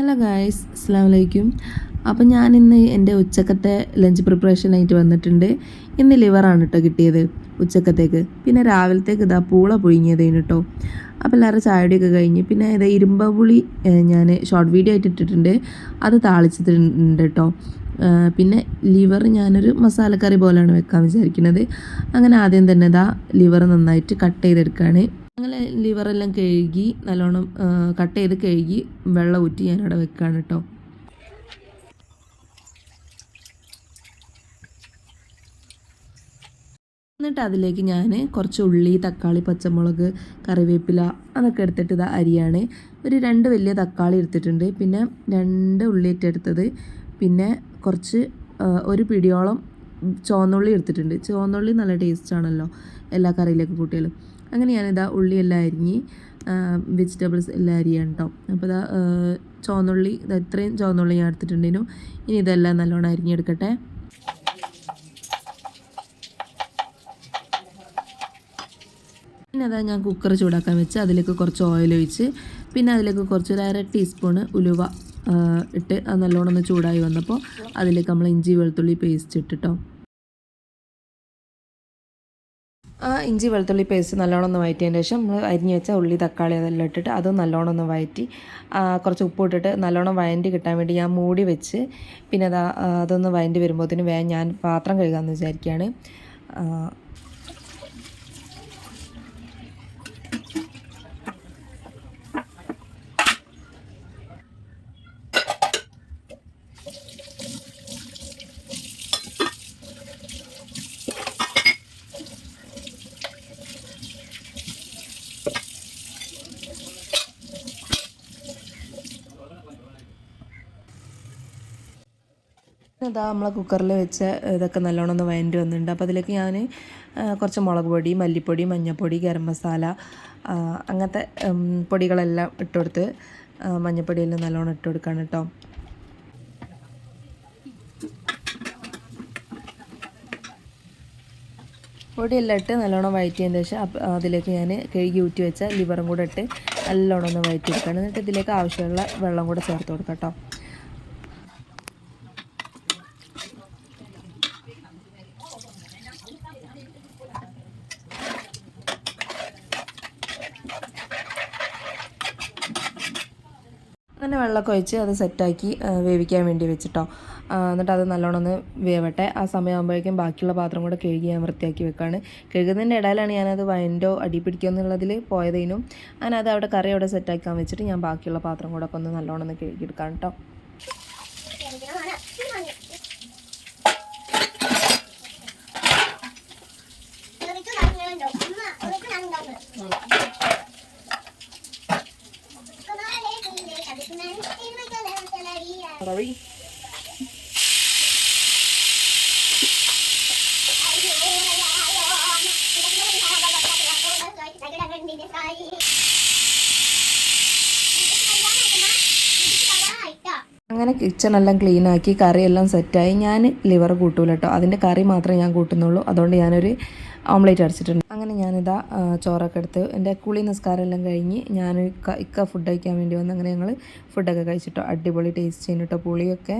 Hello guys അസ്സാം വലൈക്കും അപ്പം ഞാൻ ഇന്ന് എന്റെ ഉച്ചക്കത്തെ ലഞ്ച് പ്രിപ്പറേഷനായിട്ട് വന്നിട്ടുണ്ട്. ഇന്ന് ലിവറാണ് കേട്ടോ കിട്ടിയത് ഉച്ചക്കത്തേക്ക്. പിന്നെ രാവിലത്തേക്ക് ഇതാ പൂള പുഴുങ്ങിയത് കേട്ടോ അപ്പോൾ എല്ലാവരും ചായയുടെയൊക്കെ കഴിഞ്ഞ് പിന്നെ ഇത് ഇരുമ്പ പുളി ഞാൻ ഷോർട്ട് വീഡിയോ ആയിട്ട് ഇട്ടിട്ടുണ്ട്. അത് താളിച്ചിട്ടുണ്ട് കേട്ടോ പിന്നെ ലിവർ ഞാനൊരു മസാലക്കറി പോലെയാണ് വെക്കാൻ വിചാരിക്കുന്നത്. അങ്ങനെ ആദ്യം തന്നെ ഇതാ ലിവർ നന്നായിട്ട് കട്ട് ചെയ്തെടുക്കുകയാണ് അങ്ങനെ ലിവറെല്ലാം കഴുകി നല്ലോണം കട്ട് ചെയ്ത് കഴുകി വെള്ളം ഊറ്റി ഞാനവിടെ വെക്കുകയാണ് കേട്ടോ. എന്നിട്ട് അതിലേക്ക് ഞാൻ കുറച്ച് ഉള്ളി തക്കാളി പച്ചമുളക് കറിവേപ്പില അതൊക്കെ എടുത്തിട്ട് ഇത് അരിയാണ്. ഒരു രണ്ട് വലിയ തക്കാളി എടുത്തിട്ടുണ്ട്. പിന്നെ രണ്ട് ഉള്ളിയിട്ട് എടുത്തത് പിന്നെ കുറച്ച് ഒരു പിടിയോളം ചുവന്നുള്ളി എടുത്തിട്ടുണ്ട്. ചുവന്നുള്ളി നല്ല ടേസ്റ്റ് ആണല്ലോ എല്ലാ കറിയിലേക്ക് കൂട്ടിയാലും. അങ്ങനെ ഞാനിതാ ഉള്ളിയെല്ലാം അരിഞ്ഞ് വെജിറ്റബിൾസ് എല്ലാം അരിയാണ് കേട്ടോ അപ്പോൾ ഇതാ ചുവന്നുള്ളി ഇത് ഇത്രയും ചുവന്നുള്ളി ഞാൻ എടുത്തിട്ടുണ്ടേനു ഇനി ഇതെല്ലാം നല്ലോണം അരിഞ്ഞെടുക്കട്ടെ. പിന്നെ അതാ ഞാൻ കുക്കർ ചൂടാക്കാൻ വെച്ച് അതിലേക്ക് കുറച്ച് ഓയിൽ ഒഴിച്ച് പിന്നെ അതിലേക്ക് കുറച്ച് ഒരു അര ടീസ്പൂണ് ഉലുവ ഇട്ട് അത് നല്ലോണം ഒന്ന് ചൂടായി വന്നപ്പോൾ അതിലേക്ക് നമ്മൾ ഇഞ്ചി വെളുത്തുള്ളി പേസ്റ്റ് ഇട്ടിട്ടോ. ആ ഇഞ്ചി വെളുത്തുള്ളി പേസ്റ്റ് നല്ലോണം ഒന്ന് വഴറ്റിയതിന് ശേഷം നമ്മൾ അരിഞ്ഞ് വെച്ച ഉള്ളി തക്കാളി അതെല്ലാം ഇട്ടിട്ട് അതും നല്ലോണം ഒന്ന് വഴറ്റി കുറച്ച് ഉപ്പ് ഇട്ടിട്ട് നല്ലോണം വഴണ്ടി കിട്ടാൻ വേണ്ടി ഞാൻ മൂടി വെച്ച് പിന്നെ അതാ അതൊന്ന് വഴണ്ടി വരുമ്പോഴത്തേന് വേഗം ഞാൻ പാത്രം കഴുകാമെന്ന് വിചാരിക്കുകയാണ് ഇതാ നമ്മളെ കുക്കറിൽ വെച്ച ഇതൊക്കെ നല്ലോണം ഒന്ന് വഴണ്ടി വന്നിട്ടുണ്ട്. അപ്പോൾ അതിലേക്ക് ഞാൻ കുറച്ച് മുളക് പൊടി മല്ലിപ്പൊടി മഞ്ഞൾപ്പൊടി ഗരം മസാല അങ്ങനത്തെ പൊടികളെല്ലാം ഇട്ട് കൊടുത്ത് ആ, മഞ്ഞൾപ്പൊടിയെല്ലാം നല്ലോണം ഇട്ട് കൊടുക്കണം കേട്ടോ പൊടിയെല്ലാം ഇട്ട് നല്ലോണം വഴറ്റിയതിന് ശേഷം അതിലേക്ക് ഞാൻ കഴുകി ഊറ്റി വെച്ച ലിവറും കൂടെ ഇട്ട് നല്ലോണം ഒന്ന് വഴറ്റിയെടുക്കണം എന്നിട്ട് ഇതിലേക്ക് ആവശ്യമുള്ള വെള്ളം കൂടെ ചേർത്ത് കൊടുക്കാം കേട്ടോ അങ്ങനെ വെള്ളമൊക്കെ ഒഴിച്ച് അത് സെറ്റാക്കി വേവിക്കാൻ വേണ്ടി വെച്ചിട്ടോ. എന്നിട്ട് അത് നല്ലോണം ഒന്ന് വേവട്ടെ. ആ സമയമാകുമ്പോഴേക്കും ബാക്കിയുള്ള പാത്രം കൂടെ കഴുകി ഞാൻ വൃത്തിയാക്കി വെക്കാണ്. കഴുകുന്നതിന്റെ ഇടയിലാണ് ഞാനത് വയന്റോ അടി പിടിക്കുമോ എന്നുള്ളതിൽ പോയതിനും. അങ്ങനെ അവിടെ കറി അവിടെ സെറ്റാക്കാൻ വെച്ചിട്ട് ഞാൻ ബാക്കിയുള്ള പാത്രം കൂടെ ഒക്കെ ഒന്ന് നല്ലോണം ഒന്ന് കഴുകിയെടുക്കാം കേട്ടോ Sorry. Bye. അങ്ങനെ കിച്ചണെല്ലാം ക്ലീനാക്കി കറിയെല്ലാം സെറ്റായി ഞാൻ ലിവർ കൂട്ടൂല കേട്ടോ അതിന്റെ കറി മാത്രമേ ഞാൻ കൂട്ടുന്നുള്ളൂ. അതുകൊണ്ട് ഞാനൊരു ഓംലേറ്റ് അടിച്ചിട്ടുണ്ട് അങ്ങനെ ഞാനിതാ ചോറൊക്കെ എടുത്ത് എന്റെ കുളി നിസ്കാരം എല്ലാം കഴിഞ്ഞ് ഞാൻ ഇക്ക ഇക്ക ഫുഡ് കഴിക്കാൻ വേണ്ടി വന്ന് അങ്ങനെ ഞങ്ങൾ ഫുഡൊക്കെ കഴിച്ചിട്ടോ. അടിപൊളി ടേസ്റ്റ് ചെയ്യുന്നു കേട്ടോ പുളിയൊക്കെ